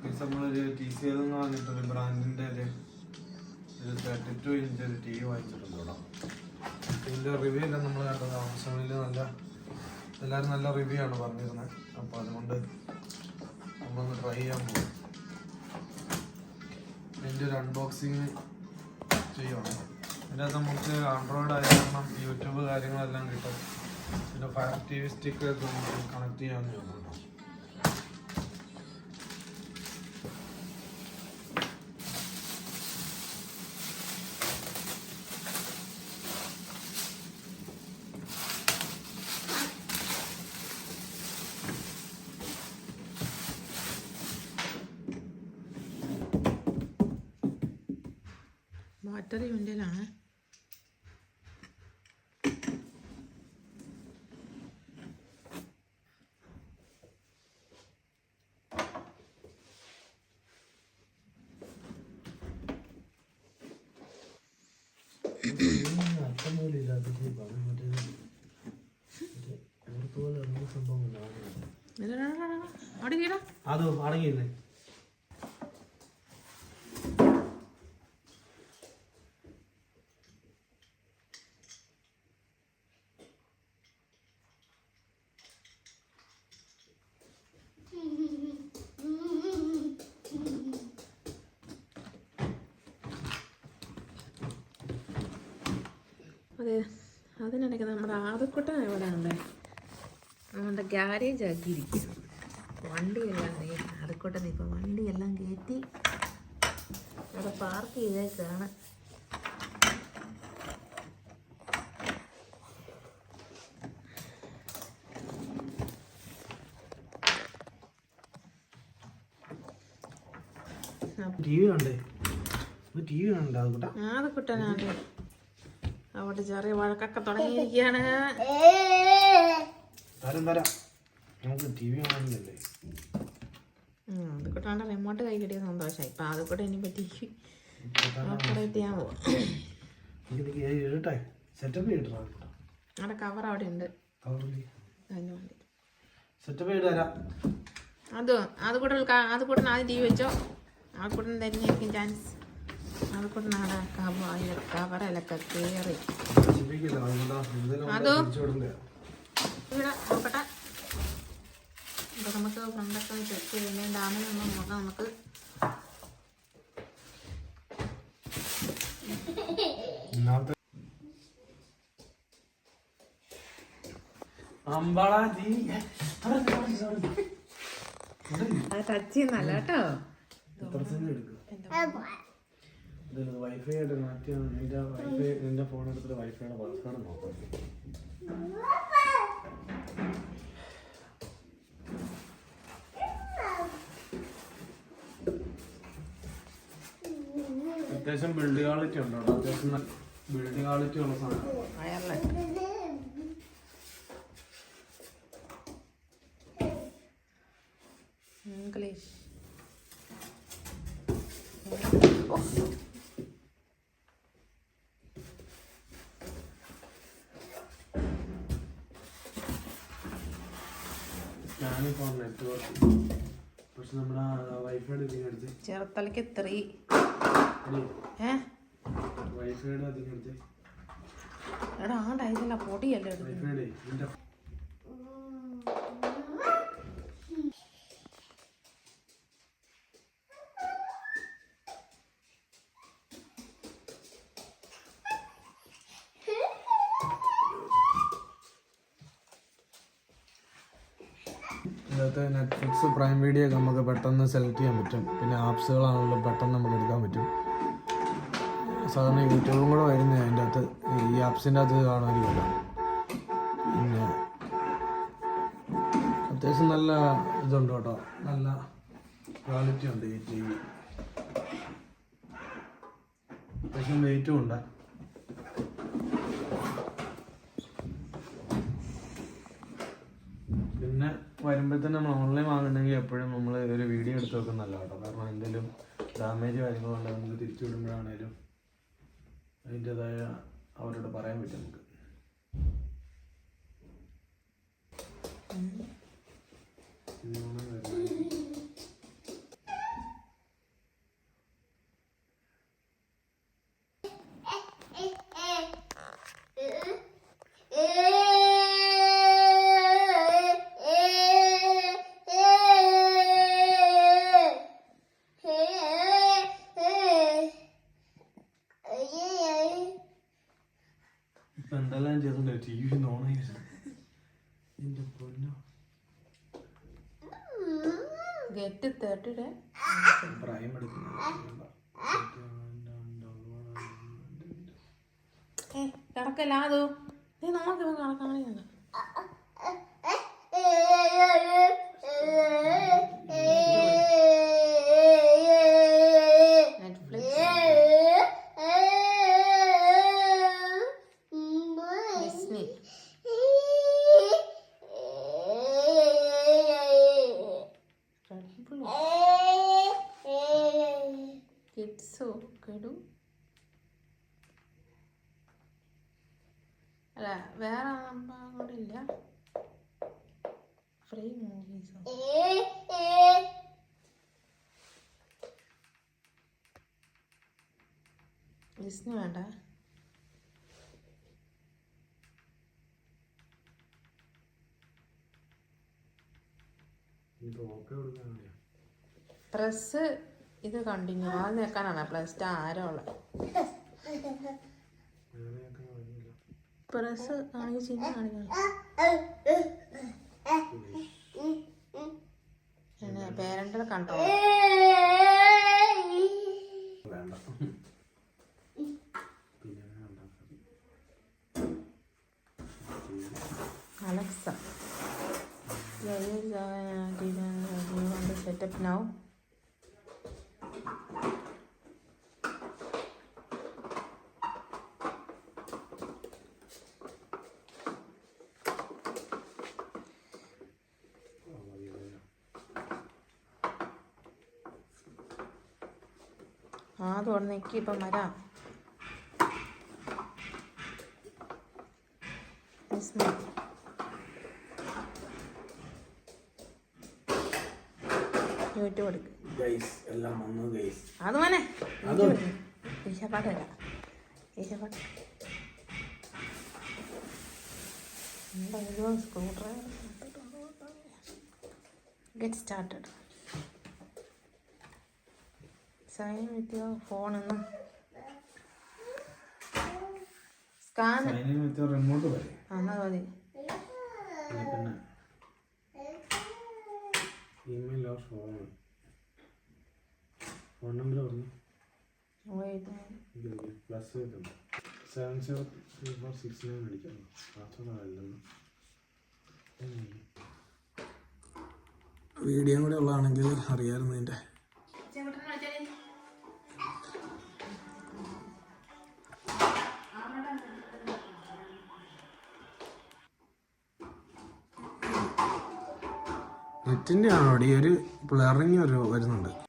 Means നമ്മളൊരു T C L എന്ന് പറഞ്ഞിട്ടൊരു ബ്രാൻഡിന്റെ ഒരു ഒരു തേർട്ടി ടു ഇഞ്ച് ഒരു ടി വി വാങ്ങിച്ചിട്ടുണ്ട് ഇവിടെ. റിവ്യൂ എല്ലാം നമ്മൾ കണ്ടത് ആമസോണിൽ നല്ല എല്ലാവരും നല്ല റിവ്യൂ ആണ് പറഞ്ഞിരുന്നത്. അപ്പോൾ അതുകൊണ്ട് നമ്മളൊന്ന് ട്രൈ ചെയ്യാൻ പോകും ഇതിന്റെ ഒരു അൺബോക്സിങ് ചെയ്യണം ഇതിനകത്ത് നമുക്ക് ആൻഡ്രോയിഡ് ആയ കാരണം യൂട്യൂബ് കാര്യങ്ങളെല്ലാം കിട്ടും. പിന്നെ ഫയർ ടി വി സ്റ്റിക്ക് നമുക്ക് കണക്ട് ചെയ്യാമെന്ന് ഉള്ളൂ. അവിടെ വീടാ അതോ അടങ്ങിയിരുന്നേ അതെ. അതിനിടയ്ക്ക് നമ്മുടെ ആദക്കുട്ടൻ എവിടെ ഉണ്ട് നമ്മുടെ ഗ്യാരേജ് ആക്കിയിരിക്കും വണ്ടിയെല്ലാം ദേ ആദക്കുട്ടൻ ഇപ്പം വണ്ടിയെല്ലാം കയറ്റി അവിടെ പാർക്ക് ചെയ്തേക്കാണ്. ടി വി കണ്ടേ? ടി വി കണ്ടോ അതുകൂട്ടാ ആദക്കുട്ടനാണ്. അവിടെ ചെറിയ വഴക്കൊക്കെ തുടങ്ങിയിരിക്കുകയാണ്. ആദക്കുട്ടാണ്ട് റിമോട്ട് കൈ കിട്ടിയ സന്തോഷമായി. ഇപ്പം ഇനി പറ്റി ഓപ്പറേറ്റ് സെറ്റപ്പ് അവിടെ കവർ അവിടെ ഉണ്ട്. അത് അത് കൂടെ അത് കൂടെ ആദ്യം ടി വി വെച്ചോ. ആ കൂടെ തന്നെയായിരിക്കും ചാൻസ് അത് കൂടെ നാളെ കവറിലൊക്കെ കയറി അതോ? തിരിച്ചു ഇവിടെ നോക്കട്ടെ ഇപ്പൊ നമുക്ക് ഫ്രണ്ടൊക്കെ ചെക്ക് ചെയ്യുന്ന ഡാമിൽ നിന്ന് നോക്കാം നമുക്ക് ഇന്നാമത്തെ അമ്പളാ നീ അത് ടച്ച് ചെയ്യുന്നല്ല കേട്ടോ സെന്റ് വൈഫൈ ആയിട്ട് കണക്ട് ചെയ്യാൻ നിന്റെ വൈഫൈ നിന്റെ ഫോൺ എടുത്തിട്ട് വൈഫൈയുടെ പാസ്വേഡ് നോക്കാം. അത്യാവശ്യം ബിൽഡ് ക്വാളിറ്റി ഉണ്ടോ? അത്യാവശ്യം ബിൽഡ് ക്വാളിറ്റി ഉള്ള സാധനം. ഇംഗ്ലീഷ് ഓ ഞാനിപ്പോൾ നെറ്റ്വർക്ക് പക്ഷെ നമ്മുടെ വൈഫൈയുടെ ഇതിന് എടുത്ത് ചെറുത്തലയ്ക്ക് ത്രീ ഏ വൈഫൈയുടെ അതിന് എടുത്ത് എടാ ആ ടൈമില്ല പൊടിയല്ലേ ഇതിനകത്ത് നെറ്റ്ഫ്ലിക്സ് പ്രൈം വീഡിയോ ഒക്കെ നമുക്ക് പെട്ടെന്ന് സെലക്ട് ചെയ്യാൻ പറ്റും. പിന്നെ ആപ്സുകളാണെങ്കിലും പെട്ടെന്ന് നമുക്ക് എടുക്കാൻ പറ്റും. സാധാരണ യൂട്യൂബും കൂടെ വരുന്നത് അതിന്റെ അകത്ത്. ഈ ആപ്സിന്റെ അകത്ത് കാണുമായിരിക്കുമല്ലോ. പിന്നെ അത്യാവശ്യം നല്ല ഇതുണ്ട് കേട്ടോ. നല്ല ക്വാളിറ്റി ഉണ്ട് ഈ ടി വി അത്യാവശ്യം വെയിറ്റും ഉണ്ട് പിന്നെ വരുമ്പോഴത്തേനും നമ്മൾ ഓൺലൈൻ വാങ്ങുന്നുണ്ടെങ്കിൽ എപ്പോഴും നമ്മൾ ഒരു വീഡിയോ എടുത്ത് വെക്കുന്ന നല്ല കേട്ടോ കാരണം എന്തെങ്കിലും ഡാമേജ് കാര്യങ്ങളുണ്ടെങ്കിൽ നമുക്ക് തിരിച്ചു വിടുമ്പോഴാണേലും അതിന്റെതായ അവരോട് പറയാൻ പറ്റും നമുക്ക്. വരുന്നത്. ഇപ്പൊ എന്തെല്ലാം ചെയ്തോ ടി വി ഓണായി എന്റെ പൊന്നോ. ഗെറ്റ് തേർട്ടിയുടെ പ്രായം കിടക്കല്ലാതോ നീ നമുക്ക് കിടക്കാൻ അല്ല വേറെ കൂടില്ല ഫ്രീ മൂവീസോ ഡിസ്നി വേണ്ട. പ്രസ് ഇത് കണ്ടിന്യൂ ആൾ നിൽക്കാനാണ് പ്ലസ് ടു ആരോ ഉള്ളത്? പ്രസ് ആണെങ്കിൽ ചിഹ്നം കാണിക്കണം പിന്നെ പേരന്റൽ കൺട്രോൾ സെറ്റപ്പ് പിന്നെ ആ തുറന്നേക്ക് ഇപ്പം വരാം. യൂട്യൂബ് എടുക്ക് എല്ലാം വന്നു ഗൈസ് അത് മോനെ അതും. ഈശപ്പാട്ട് വരാം. ഈശപ്പാട്ട്. Screw driver get started sign with your ഫോണെന്ന് സ്കാൻ സൈനിന് റിമോട്ട് വരെ എന്നാ മതി. Email or phone phone number പറഞ്ഞു? Wait. പ്ലസ് ചെയ്തിട്ടുണ്ട് seven zero three four six nine അടിക്കണം. പാസ്വേഡ് വീഡിയോ കൂടെ ഉള്ളതാണെങ്കിൽ അറിയാമായിരുന്നു ഇതിന്റെ നെറ്റിന്റെ ഈ ഒരു ബ്ലറിങ് ഒരു വരുന്നുണ്ട്.